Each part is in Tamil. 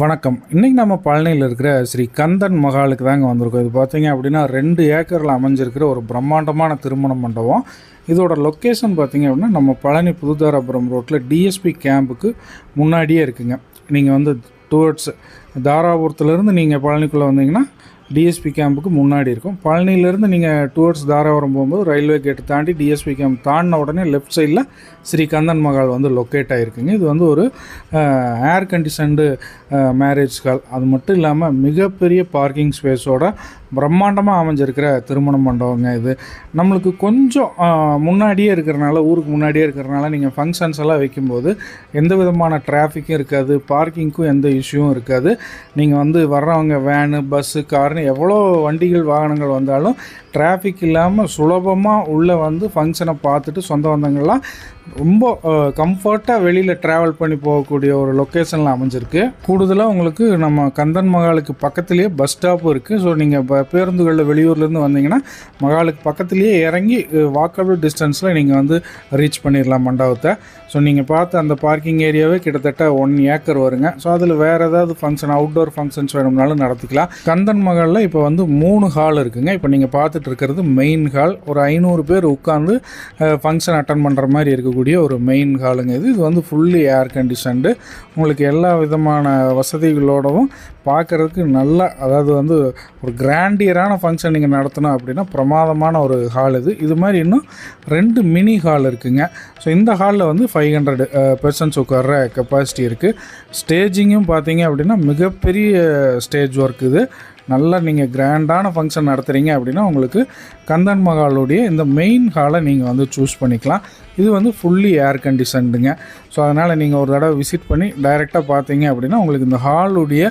வணக்கம். இன்றைக்கி நம்ம பழனியில் இருக்கிற ஸ்ரீ கந்தன் மகாலுக்கு தாங்க வந்திருக்கோம். இது பார்த்தீங்க அப்படின்னா ரெண்டு ஏக்கரில் அமைஞ்சிருக்கிற ஒரு பிரம்மாண்டமான திருமண மண்டபம். இதோட லொக்கேஷன் பார்த்தீங்க அப்படின்னா நம்ம பழனி புதுதாராபுரம் ரோட்டில் டிஎஸ்பி கேம்புக்கு முன்னாடியே இருக்குங்க. நீங்கள் வந்து டுவர்ட்ஸ் தாராபுரத்துலேருந்து நீங்கள் பழனிக்குள்ளே வந்தீங்கன்னா டிஎஸ்பி கேம்புக்கு முன்னாடி இருக்கும். பழனியிலேருந்து நீங்கள் டுவர்ட்ஸ் தாராபுரம் போகும்போது ரயில்வே கேட்டு தாண்டி டிஎஸ்பி கேம்ப் தாண்டின உடனே லெஃப்ட் சைடில் ஸ்ரீ கந்தன் மகால் வந்து லொக்கேட் ஆகிருக்குங்க இது வந்து ஒரு ஏர் கண்டிஷன்டு மேரேஜ் ஹால் அது மட்டும் இல்லாமல் மிகப்பெரிய பார்க்கிங் ஸ்பேஸோட பிரம்மாண்டமாக அமைஞ்சிருக்கிற திருமண மண்டபங்க இது. நம்மளுக்கு கொஞ்சம் முன்னாடியே இருக்கிறனால ஊருக்கு முன்னாடியே இருக்கிறனால நீங்கள் ஃபங்க்ஷன்ஸ் எல்லாம் வைக்கும்போது எந்த விதமான டிராஃபிக்கும் இருக்காது பார்க்கிங்க்கும் எந்த இஷ்யூவும் இருக்காது. நீங்கள் வந்து வர்றவங்க வேனு பஸ்ஸு கார்னு எவ்வளோ வண்டிகள் வாகனங்கள் வந்தாலும் டிராஃபிக் இல்லாமல் சுலபமாக உள்ளே வந்து ஃபங்க்ஷனை பார்த்துட்டு சொந்த பந்தங்கள்லாம் ரொம்ப கம்ஃபர்ட்டாக வெளியில் ட்ராவல் பண்ணி போகக்கூடிய ஒரு லொக்கேஷனில் அமைஞ்சிருக்கு. கூடுதலாக உங்களுக்கு நம்ம கந்தன் மகாலுக்கு பக்கத்துலேயே பஸ் ஸ்டாப்பும் இருக்குது ஸோ நீங்கள் இப்போ பேருந்துகளில் வெளியூர்லேருந்து வந்தீங்கன்னா மகாலுக்கு பக்கத்துலேயே இறங்கி வாக்கபிள் டிஸ்டன்ஸில் நீங்கள் வந்து ரீச் பண்ணிடலாம் மண்டபத்தை. ஸோ நீங்கள் பார்த்த அந்த பார்க்கிங் ஏரியாவே கிட்டத்தட்ட ஒன் ஏக்கர் வருங்க. ஸோ அதில் வேறு ஏதாவது ஃபங்க்ஷன் அவுட்டோர் ஃபங்க்ஷன்ஸ் வேணும்னாலும் நடத்திக்கலாம். கந்தன் ஹாலில் இப்போ வந்து மூணு ஹால் இருக்குங்க. இப்போ நீங்கள் பார்த்துட்டு இருக்கிறது மெயின் ஹால் ஒரு ஐநூறு பேர் உட்காந்து ஃபங்க்ஷன் அட்டன் பண்ணுற மாதிரி இருக்கக்கூடிய ஒரு மெயின் ஹாலுங்க இது. இது வந்து ஃபுல்லி ஏர் கண்டிஷன்டு உங்களுக்கு எல்லா விதமான வசதிகளோடவும் பார்க்குறதுக்கு நல்லா அதாவது வந்து ஒரு கிராண்டியரான ஃபங்க்ஷன் நீங்கள் நடத்தணும் அப்படின்னா பிரமாதமான ஒரு ஹால் இது. இது மாதிரி இன்னும் ரெண்டு மினி ஹால் இருக்குங்க. ஸோ இந்த ஹாலில் வந்து ஃபைவ் ஹண்ட்ரட் பெர்சன்ஸ் உட்கார்ற கெப்பாசிட்டி இருக்குது ஸ்டேஜிங்கும் பார்த்தீங்க அப்படின்னா மிகப்பெரிய ஸ்டேஜ் ஒர்க் இது. நல்லா நீங்கள் கிராண்டான ஃபங்க்ஷன் நடத்துகிறீங்க அப்படின்னா உங்களுக்கு கந்தன் மகாலுடைய இந்த மெயின் ஹாலை நீங்கள் வந்து சூஸ் பண்ணிக்கலாம். இது வந்து ஃபுல்லி ஏர் கண்டிஷன்டுங்க ஸோ அதனால் நீங்கள் ஒரு தடவை விசிட் பண்ணி டைரெக்டாக பார்த்தீங்க அப்படின்னா உங்களுக்கு இந்த ஹாலுடைய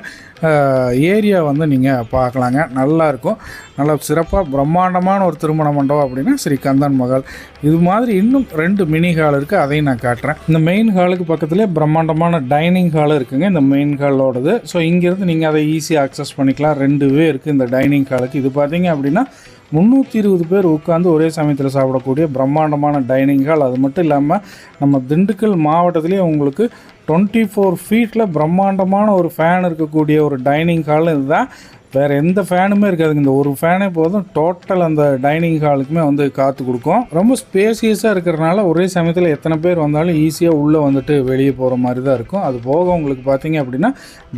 ஏரியா வந்து நீங்கள் பார்க்கலாங்க. நல்லாயிருக்கும் நல்லா சிறப்பாக பிரம்மாண்டமான ஒரு திருமண மண்டபம் அப்படின்னா ஸ்ரீ கந்தன் மகால் இது மாதிரி இன்னும் ரெண்டு மினி ஹால் இருக்குது அதையும் நான் காட்டுறேன். இந்த மெயின் ஹாலுக்கு பக்கத்துலேயே பிரம்மாண்டமான டைனிங் ஹால் இருக்குங்க. இந்த மெயின் ஹாலோடது ஸோ இங்கேருந்து நீங்கள் அதை ஈஸியாக அக்சஸ் பண்ணிக்கலாம். ரெண்டு வே இருக்குது இந்த டைனிங் ஹாலுக்கு இது பார்த்தீங்க அப்படின்னா முந்நூற்றி இருபது பேர் உட்காந்து ஒரே சமயத்தில் சாப்பிடக்கூடிய பிரம்மாண்டமான டைனிங் ஹால் அது மட்டும் இல்லாமல் நம்ம திண்டுக்கல் மாவட்டத்திலேயே உங்களுக்கு டுவெண்ட்டி ஃபோர் ஃபீட்டில் பிரம்மாண்டமான ஒரு ஃபேன் இருக்கக்கூடிய ஒரு டைனிங் ஹால் இதுதான் வேறு எந்த ஃபேனுமே இருக்காதுங்க. இந்த ஒரு ஃபேனே போதும் டோட்டல் அந்த டைனிங் ஹாலுக்குமே வந்து காற்று கொடுக்கும். ரொம்ப ஸ்பேசியஸாக இருக்கிறனால ஒரே சமயத்தில் எத்தனை பேர் வந்தாலும் ஈஸியாக உள்ளே வந்துட்டு வெளியே போகிற மாதிரி தான் இருக்கும். அது போக உங்களுக்கு பார்த்தீங்க அப்படின்னா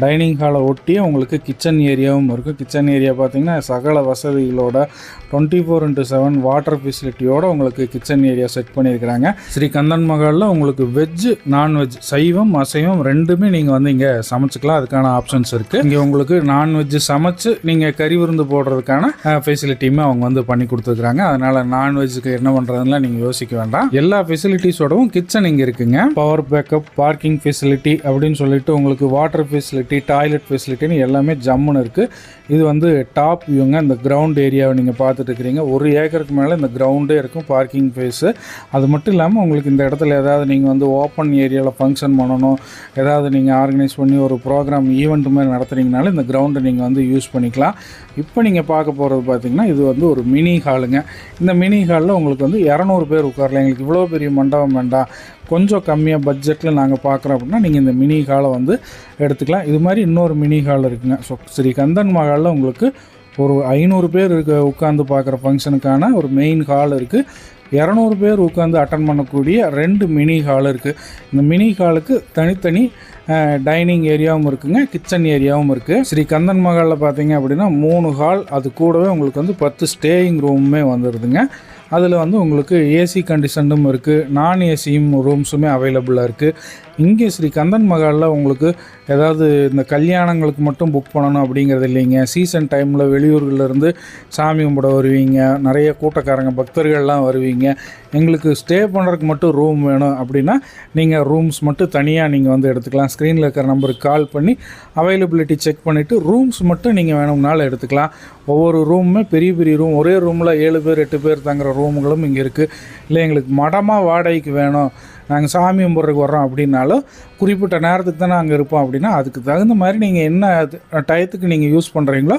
டைனிங் ஹாலை ஒட்டியே உங்களுக்கு கிச்சன் ஏரியாவும் இருக்கும். கிச்சன் ஏரியா பார்த்தீங்கன்னா சகல வசதிகளோட twenty four into seven water ஃபெசிலிட்டியோடு உங்களுக்கு கிச்சன் ஏரியா செட் பண்ணியிருக்கிறாங்க. ஸ்ரீ கந்தன் மகாலில் உங்களுக்கு வெஜ்ஜு நான்வெஜ் சைவம் அசைவம் ரெண்டுமே நீங்கள் வந்து இங்கே சமைச்சிக்கலாம். அதுக்கான ஆப்ஷன்ஸ் இருக்குது இங்கே உங்களுக்கு நான்வெஜ் சமைச்சு நீங்கள் கறி விருந்து போடுறதுக்கான ஃபெசிலிட்டியுமே அவங்க வந்து பண்ணி கொடுத்துருக்காங்க அதனால் நான்வெஜ்ஜுக்கு என்ன பண்ணுறதுலாம் நீங்கள் யோசிக்க வேண்டாம். எல்லா ஃபெசிலிட்டிஸோடவும் கிச்சன் இங்கே இருக்குங்க. பவர் பேக்கப் பார்க்கிங் ஃபெசிலிட்டி அப்படின்னு சொல்லிட்டு உங்களுக்கு வாட்டர் ஃபெசிலிட்டி டாய்லெட் ஃபெசிலிட்டின்னு எல்லாமே ஜம்முன்னு இருக்குது இது வந்து டாப் வியூங்க இந்த கிரவுண்ட் ஏரியாவை நீங்கள் பார்த்துட்டு இருக்கிறீங்க. ஒரு ஏக்கருக்கு மேலே இந்த கிரவுண்டே இருக்கும் பார்க்கிங் ஃபேஸு அது மட்டும் இல்லாமல் உங்களுக்கு இந்த இடத்துல ஏதாவது நீங்கள் வந்து ஓப்பன் ஏரியாவில் ஃபங்க்ஷன் பண்ணணும். ஏதாவது நீங்கள் ஆர்கனைஸ் பண்ணி ஒரு ப்ரோக்ராம் ஈவெண்ட் மாதிரி நடத்துனீங்கனாலும் இந்த கிரவுண்டை நீங்கள் வந்து யூஸ் பண்ணிக்கலாம். இப்போ நீங்கள் பார்க்க போகிறது பார்த்தீங்கன்னா இது வந்து ஒரு மினி ஹாலுங்க. இந்த மினி ஹாலில் உங்களுக்கு வந்து இரநூறு பேர் உட்காரலாம். எங்களுக்கு இவ்வளோ பெரிய மண்டபம் வேண்டாம். கொஞ்சம் கம்மியாக பட்ஜெட்டில் நாங்கள் பார்க்குறோம் அப்படின்னா நீங்கள் இந்த மினி ஹாலை வந்து எடுத்துக்கலாம். இது மாதிரி இன்னொரு மினி ஹால் இருக்குங்க. ஸோ ஸ்ரீ கந்தன் மகாலில் உங்களுக்கு ஒரு ஐநூறு பேர் இருக்க உட்காந்து பார்க்குற ஃபங்க்ஷனுக்கான ஒரு மெயின் ஹால் இருக்குது இரநூறு பேர் உட்காந்து அட்டன் பண்ணக்கூடிய ரெண்டு மினி ஹால் இருக்குது இந்த மினி ஹாலுக்கு தனித்தனி டைனிங் ஏரியாவும் இருக்குங்க கிச்சன் ஏரியாவும் இருக்குது ஸ்ரீ கந்தன் மகாலில் பார்த்தீங்க அப்படின்னா மூணு ஹால் அது கூடவே உங்களுக்கு வந்து பத்து ஸ்டேயிங் ரூமுமே வந்துடுதுங்க அதில் வந்து உங்களுக்கு ஏசி கண்டிஷனும் இருக்குது நான் ஏசியும் ரூம்ஸுமே அவைலபிளாக இருக்குது இங்கே ஸ்ரீ கந்தன் மகாலில் உங்களுக்கு ஏதாவது இந்த கல்யாணங்களுக்கு மட்டும் புக் பண்ணணும் அப்படிங்கிறது இல்லைங்க. சீசன் டைமில் வெளியூர்கள்லேருந்து சாமி கும்பிட வருவீங்க. நிறைய கூட்டக்காரங்க பக்தர்கள்லாம் வருவீங்க. எங்களுக்கு ஸ்டே பண்ணுறதுக்கு மட்டும் ரூம் வேணும் அப்படின்னா நீங்கள் ரூம்ஸ் மட்டும் தனியாக நீங்கள் வந்து எடுத்துக்கலாம். ஸ்க்ரீனில் இருக்கிற நம்பருக்கு கால் பண்ணி அவைலபிலிட்டி செக் பண்ணிவிட்டு ரூம்ஸ் மட்டும் நீங்கள் வேணும்னாலும் எடுத்துக்கலாம். ஒவ்வொரு ரூமுமே பெரிய பெரிய ரூம் ஒரே ரூமில் ஏழு பேர் எட்டு பேர் தங்குற ரூம்களும் இங்கே இருக்குது இல்லை எங்களுக்கு மடமாக வாடகைக்கு வேணும். நாங்கள் சாமி கும்பிட்றதுக்கு வர்றோம் அப்படின்னாலும் குறிப்பிட்ட நேரத்துக்கு தான் அங்கே இருப்போம் அப்படின்னா அதுக்கு தகுந்த மாதிரி நீங்கள் என்ன அது- டயத்துக்கு நீங்கள் யூஸ் பண்ணுறீங்களோ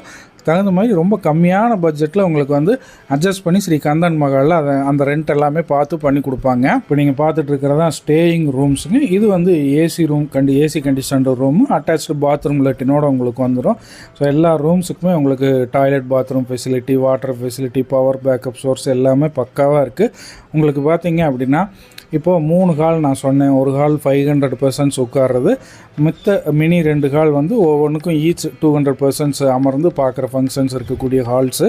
தகுந்த மாதிரி ரொம்ப கம்மியான பட்ஜெட்டில் உங்களுக்கு வந்து அட்ஜஸ்ட் பண்ணி ஸ்ரீ கந்தன் மகாலில் அதை அந்த ரெண்ட் எல்லாமே பார்த்து பண்ணி கொடுப்பாங்க. இப்போ நீங்கள் பார்த்துட்டு இருக்கிறதா ஸ்டேயிங் ரூம்ஸுங்க இது வந்து ஏசி ரூம் கண்டி AC condition room attach bathroom லெட்டினோட உங்களுக்கு வந்துடும் ஸோ எல்லா ரூம்ஸுக்குமே உங்களுக்கு toilet bathroom facility water facility power backup source எல்லாமே பக்காவாக இருக்குது உங்களுக்கு பார்த்தீங்க அப்படின்னா இப்போது மூணு ஹால் நான் சொன்னேன். ஒரு ஹால் ஃபைவ் ஹண்ட்ரட் பர்சன்ட்ஸ் உட்கார்றது. மித்த மினி ரெண்டு ஹால் வந்து ஒவ்வொன்றுக்கும் ஈச் டூ ஹண்ட்ரட் பர்சன்ட்ஸ் அமர்ந்து பார்க்குற ஃபங்க்ஷன்ஸ் இருக்கக்கூடிய ஹால்ஸு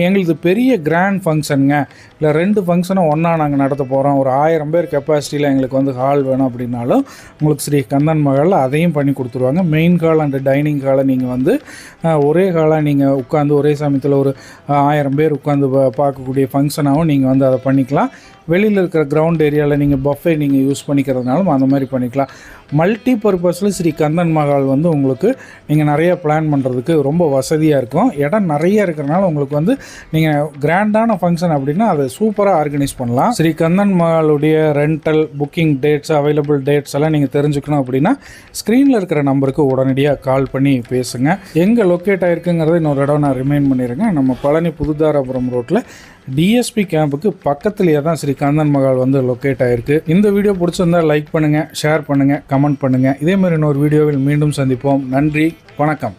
எங்களுக்கு பெரிய கிராண்ட் ஃபங்க்ஷனுங்க இல்லை ரெண்டு ஃபங்க்ஷனை ஒன்றா நாங்கள் நடத்த போகிறோம் ஒரு ஆயிரம் பேர் கெப்பாசிட்டியில் எங்களுக்கு வந்து ஹால் வேணும் அப்படின்னாலும் உங்களுக்கு ஸ்ரீ கந்தன் மகளில் அதையும் பண்ணி கொடுத்துருவாங்க. மெயின் ஹால் அண்ட் டைனிங் ஹாலை நீங்கள் வந்து ஒரே ஹாலாக நீங்கள் உட்காந்து ஒரே சமயத்தில் ஒரு ஆயிரம் பேர் உட்காந்து பா- பார்க்கக்கூடிய ஃபங்க்ஷனாகவும் நீங்கள் வந்து அதை பண்ணிக்கலாம். வெளியில் இருக்கிற கிரவுண்ட் ஏரியாவில் நீங்கள் பஃபே நீங்கள் யூஸ் பண்ணிக்கிறதுனாலும் அந்த மாதிரி பண்ணிக்கலாம். மல்டி பர்பஸில் ஸ்ரீ கந்தன் மகால் வந்து உங்களுக்கு நீங்கள் நிறைய பிளான் பண்ணுறதுக்கு ரொம்ப வசதியாக இருக்கும். இடம் நிறைய இருக்கிறனால உங்களுக்கு வந்து நீங்கள் கிராண்டான ஃபங்க்ஷன் அப்படின்னா அதை சூப்பராக ஆர்கனைஸ் பண்ணலாம். Sri Kandan மகாலுடைய rental booking dates available dates எல்லாம் நீங்கள் தெரிஞ்சுக்கணும் அப்படின்னா ஸ்க்ரீனில் இருக்கிற நம்பருக்கு உடனடியாக கால் பண்ணி பேசுங்க. எங்கே லொக்கேட் ஆகிருக்குங்கிறத இன்னொரு இடம் நான் ரிமைண்ட் பண்ணிடுறேங்க. நம்ம பழனி புதுதாராபுரம் ரோட்டில் டிஎஸ்பி கேம்புக்கு பக்கத்துலேயே தான் ஸ்ரீ கந்தன் மகால் வந்து லொக்கேட் ஆயிருக்கு. இந்த வீடியோ பிடிச்சிருந்தா லைக் பண்ணுங்கள் ஷேர் பண்ணுங்கள் கமெண்ட் பண்ணுங்கள் இதே மாதிரி இன்னொரு வீடியோவில் மீண்டும் சந்திப்போம். நன்றி வணக்கம்.